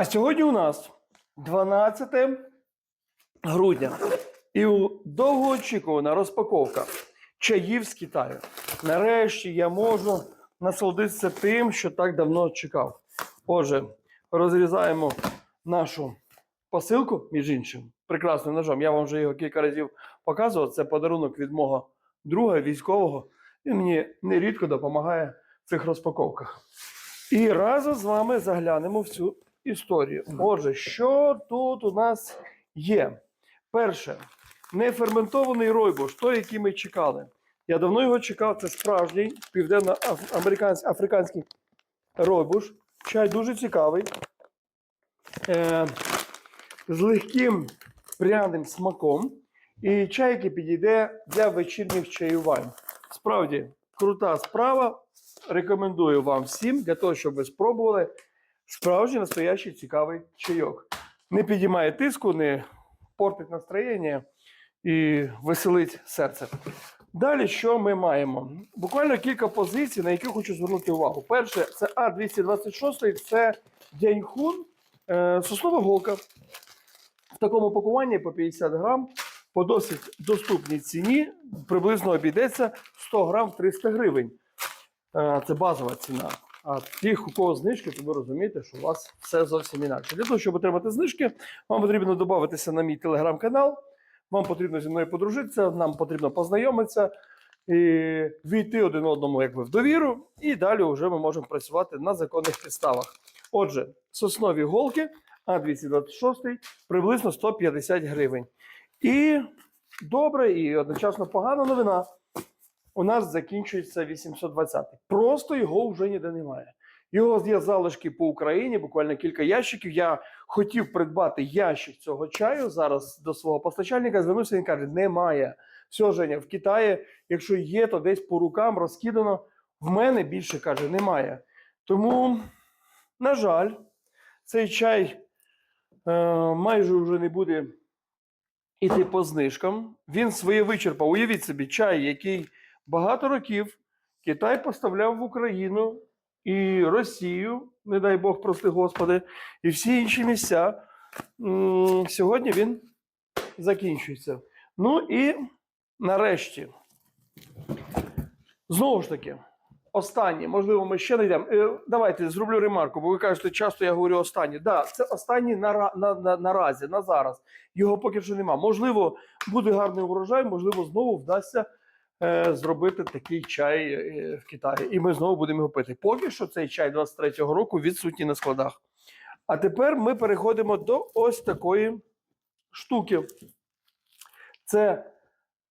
А сьогодні у нас 12 грудня. І довгоочікувана розпаковка чаїв з Китаю. Нарешті я можу насолодитися тим, що так давно чекав. Отже, розрізаємо нашу посилку, між іншим, прекрасним ножом. Я вам вже його кілька разів показував. Це подарунок від мого друга військового. Він мені нерідко допомагає в цих розпаковках. І разом з вами заглянемо в цю історію. Отже, що тут у нас є? Перше, неферментований ройбуш, той, який ми чекали. Я давно його чекав. Це справжній південно-африканський африканський ройбуш. Чай дуже цікавий. Е, з легким пряним смаком. І чай, який підійде для вечірніх чаювань. Справді, крута справа. Рекомендую вам всім для того, щоб ви спробували справжній настоящий цікавий чайок. Не підіймає тиску, не портить настроєння і веселить серце. Далі, що ми маємо? Буквально кілька позицій, на які хочу звернути увагу. Перше, це А226, це Дяньхун, е, соснова голка. В такому пакуванні по 50 грам, по досить доступній ціні, приблизно обійдеться 100 грам 300 гривень. Е, Це базова ціна. А тих, у кого знижки, то ви розумієте, що у вас все зовсім інакше. Для того, щоб отримати знижки, вам потрібно додатися на мій телеграм-канал. Вам потрібно зі мною подружитися, нам потрібно познайомитися і війти один одному якби в довіру. І далі вже ми можемо працювати на законних підставах. Отже, соснові голки А226 приблизно 150 гривень. І добре, і одночасно погана новина. У нас закінчується 820. Просто його вже ніде немає. Його є залишки по Україні, буквально кілька ящиків. Я хотів придбати ящик цього чаю. Зараз до свого постачальника звернувся. Він каже: немає. Все, Женя, в Китаї, якщо є, то десь по рукам розкидано. В мене більше каже, немає. Тому, на жаль, цей чай е, майже вже не буде іти по знижкам. Він своє вичерпав. Уявіть собі, чай, який багато років Китай поставляв в Україну і Росію, не дай Бог, прости Господи, і всі інші місця. Сьогодні він закінчується. Ну і нарешті, знову ж таки, останнє, можливо, ми ще знайдемо. Е, Давайте зроблю ремарку, бо ви кажете, часто я говорю останнє. Да, це останній на, на, на, наразі, на зараз. Його поки що нема. Можливо, буде гарний урожай, можливо, знову вдасться зробити такий чай е, в Китаї. І ми знову будемо його пити. Поки що цей чай 23-го року відсутній на складах. А тепер ми переходимо до ось такої штуки. Це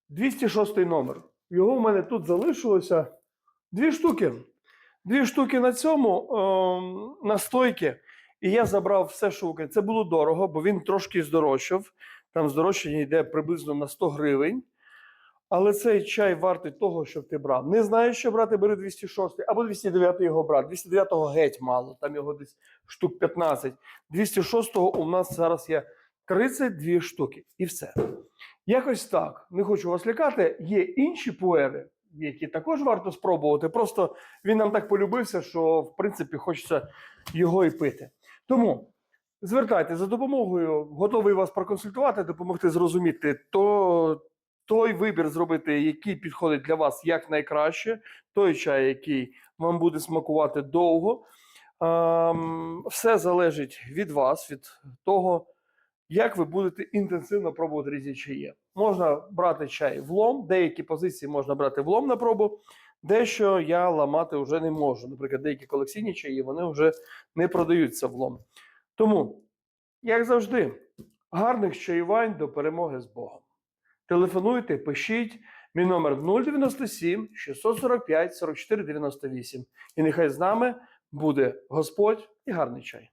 206 номер. Його в мене тут залишилося дві штуки. Дві штуки на цьому ем, настойки. І я забрав все, що. Це було дорого, бо він трошки здорожчав. Там здорожчання йде приблизно на 100 гривень. Але цей чай вартий того, щоб ти брав. Не знаєш, що брати, бери 206 або 209 його брати. 209-го геть мало, там його десь штук 15. 206-го у нас зараз є 32 штуки. І все. Якось так. Не хочу вас лякати. Є інші пуери, які також варто спробувати. Просто він нам так полюбився, що в принципі хочеться його і пити. Тому звертайтеся за допомогою, готовий вас проконсультувати, допомогти зрозуміти то. Той вибір зробити, який підходить для вас як найкраще, той чай, який вам буде смакувати довго. Ем, все залежить від вас, від того, як ви будете інтенсивно пробувати різні чаї. Можна брати чай в лом, деякі позиції можна брати в лом на пробу, дещо я ламати вже не можу. Наприклад, деякі колекційні чаї вони вже не продаються в лом. Тому, як завжди, гарних чаювань до перемоги з Богом. Телефонуйте, пишіть. Мій номер 097 645 44 98. І нехай з нами буде Господь і гарний чай.